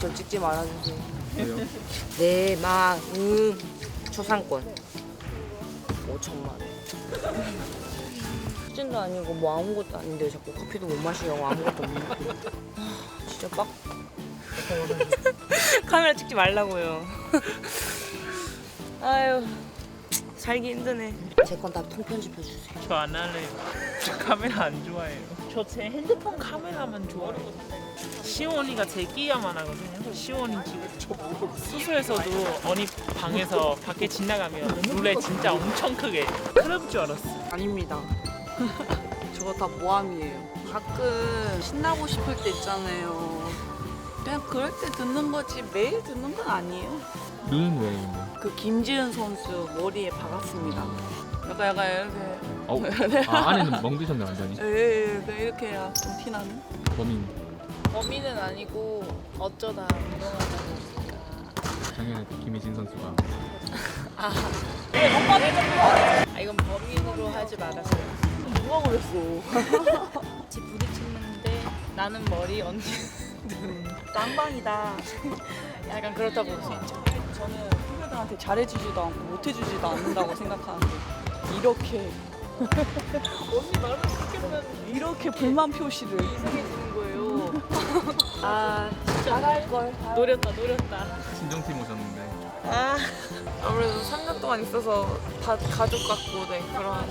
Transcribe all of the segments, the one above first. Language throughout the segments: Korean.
저 찍지 말아주세요. 내 마음 초상권 5천만 원. 수진도 아니고 뭐 아무것도 아닌데 자꾸 커피도 못 마시려고 아무것도 못 먹고. 아, 진짜 빡. 카메라 찍지 말라고요. 아유 살기 힘드네. 제 건 다 통편집해 주세요. 저 안 할래요. 저 카메라 안 좋아해요. 저 제 핸드폰 카메라만 좋아해요. 시원이가 제 끼야만 하거든요. 시원이 지금 수소에서도 언니 방에서 밖에 지나가면 룰에 진짜 엄청 크게 그럴 줄 알았어. 아닙니다. 저거 다 모함이에요. 가끔 신나고 싶을 때 있잖아요. 그냥 그럴 때 듣는 거지 매일 듣는 건 아니에요. 눈은 왜 있는데? 그 김지은 선수 머리에 박았습니다. 약간 약간 이렇게 어? 아 안에는 멍드셨네 완전히. 에 이렇게 해야 좀 티나는. 범인 범인은 아니고 어쩌다 운동하다 보니까 작년에 김희진 선수가 아 이건 범인으로 하지 말았어요 누가 그랬어? 같이 부딪혔는데 나는 머리 언니 쌍방이다. 약간 그렇다고 볼 수 있죠 저는 후배들한테 잘해주지도 않고 못해주지도 않는다고 생각하는데 이렇게 언니 말을 듣겠는 이렇게 불만 표시를. 이상해지는 거예요. 아 잘할 걸. 노렸다 노렸다. 친정팀 오셨는데. 아. 아무래도 3년 동안 있어서 다 가족 같고 네 그런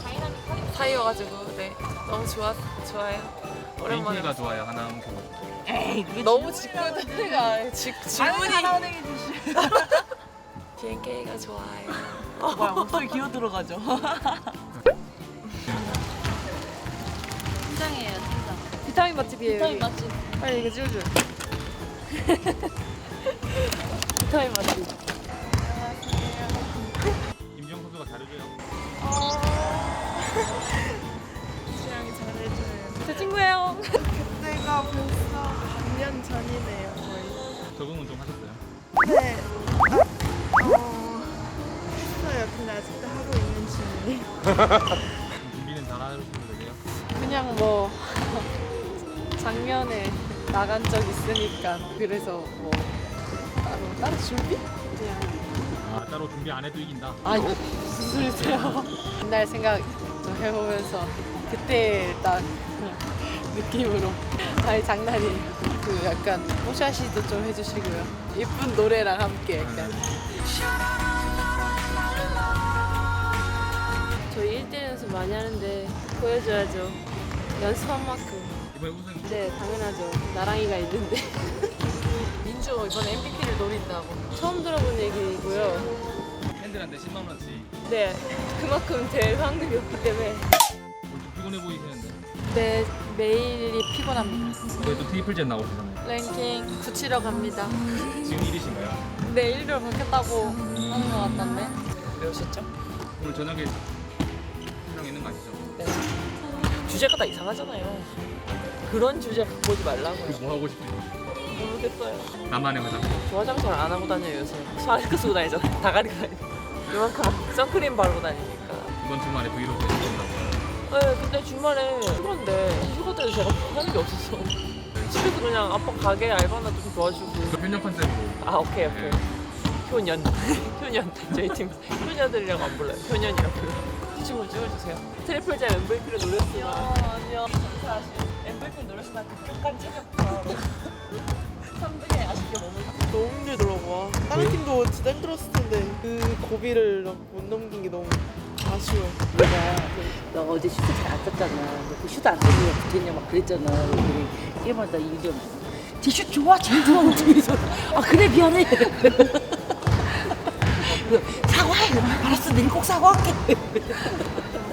사이여가지고 네 너무 좋아 좋아요. 오랜만에 개인기가 좋아요 하나음 그거. 너무 직구가 직 질문이 BNK가 좋아요. 뭐야 목소리 기어 들어가죠. 팀장이에요 팀장. 비타민 맛집이에요. 비타민 맛집. 빨리 이거 찍어줘. 비타민 맛집. 김지영 선수가 잘해줘요. 취향이 잘해줘요. 제 친구예요. 그때가 벌써 반년 전이네요 거의. 적응은 좀 하셨어요? 준비는 잘 하시면 되세요? 그냥 뭐 작년에 나간 적 있으니까 그래서 뭐 따로 따로 준비? 그냥 아 따로 준비 안 해도 이긴다. 아니 무슨 소리세요? 옛날 생각 좀 해보면서 그때 딱 느낌으로 아니 장난이에요. 그 약간 뽀샤시도 좀 해주시고요. 예쁜 노래랑 함께 약간. 많이 하는데 보여줘야죠. 연습한 만큼. 이번에 우승 네, 당연하죠. 나랑이가 있는데. 민주 이번에 MVP를 노린다고. 처음 들어본 얘기고요. 팬들한테 10만 원씩. 네, 그만큼 될 확률이 없기 때문에. 좀 피곤해 보이시는데. 네, 매일이 피곤합니다. 그래도 트리플젠 나오시잖아요. 랭킹 굳히러 갑니다. 지금 1위신가요? 네, 1위로 바뀌었다고 하는 것 같던데. 배우셨죠? 오늘 저녁에 있는 거 아시죠? 네. 주제가 다 이상하잖아요. 그런 주제 갖고 오지 말라고요. 뭐 하고 싶어요? 모르겠어요. 나만의 화장. 저 화장실 안 하고 다녀요 요새. 마스크 쓰고 다니잖아요. 다 가리고 다니고. 이만큼 선크림 바르고 다니니까. 이번 주말에 브이로그 해주신다고. 네, 근데 주말에 휴가인데 휴가 때는 제가 하는 게 없었어. 집에서 그냥 아빠 가게 알바나 좀 도와주고. 그 편년 컨셉으로. 아 오케이 오케이. 효년. 효년. 저희 팀 효녀들이라고 안 불러요. 효년이라고 불러요. 이 친구 찍어주세요. 트리플 잼 MVP를 노렸으면. 아니요. 감사하시요 MVP 노렸으면 끝까지 찍었다. 3등에 아쉽게 머물렀어. 너무 힘들더라고. 다른 팀도 진짜 힘들었을 텐데 그 고비를 못 넘긴 게 너무 아쉬워. 너 어제 슈트 잘 안 썼잖아. 너그 슈트 안 쓰면 붙었냐 막 그랬잖아. 그래. 게임하다 이점 티슈 좋아, 제일 좋아, 제일 좋아. 아 그래 미안해. 그, 사과해. 알았어, 내일 꼭 사과할게.